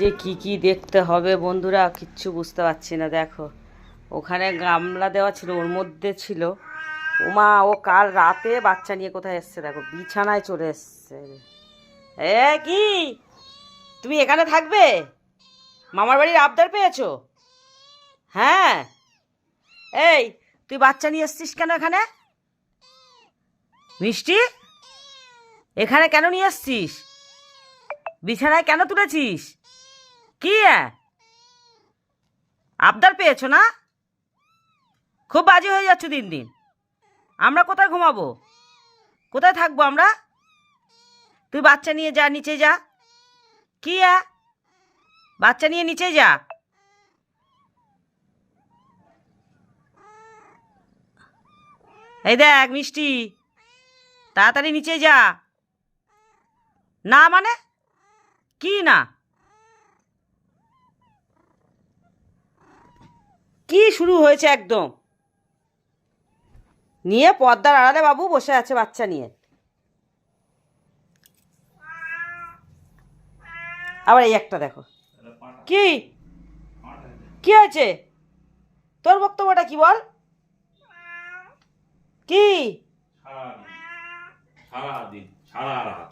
যে কি কি দেখতে হবে বন্ধুরা, কিচ্ছু বুঝতে পারছি না, দেখো। ওখানে গামলা দেওয়া ছিল, ওর মধ্যে ছিল। ওমা, ও কাল রাতে বাচ্চা নিয়ে কোথায় এসছে, দেখো, বিছানায় চলে এসছে। এ কি? তুমি এখানে থাকবে? মামার বাড়ির আবদার পেয়েছ? হ্যাঁ? এই, তুই বাচ্চা নিয়ে এসছিস কেন এখানে? মিষ্টি? এখানে কেন নিয়ে এসছিস? বিছানায় কেন তুলেছিস? কি? আবদার পেয়েছ না? খুব বাজে হয়ে যাচ্ছে দিন দিন। আমরা কোথায় ঘুমাবো? কোথায় থাকব আমরা? তুই বাচ্চা নিয়ে যা, নিচে যা। কি? বাচ্চা নিয়ে নিচে যা। এই দেখ মিষ্টি, তাড়াতাড়ি নিচে যা। না মানে? কি না? কি শুরু হয়েছে একদম? নিয়ে পর্দার আড়ালে বাবু বসে আছে বাচ্চা নিয়ে। আবার এই একটা দেখো। কি? কি হয়েছে? তোর বক্তব্যটা কি বল? কি? সারা রাত।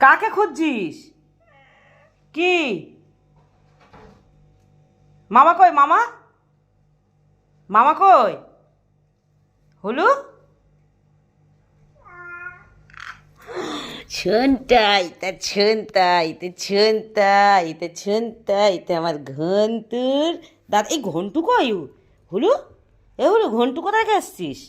কাকে খুঁজছিস? কি? মামা কই, মামা? মামা কই? হলু? ছুনটাই তা ছুনতাই তে ছুনতাই তে ছুনতাই তে আমার ঘন্টুর দাদা, এই ঘন্টু কই? হলু? এ হলু, ঘন্টু কোথায় গেছিস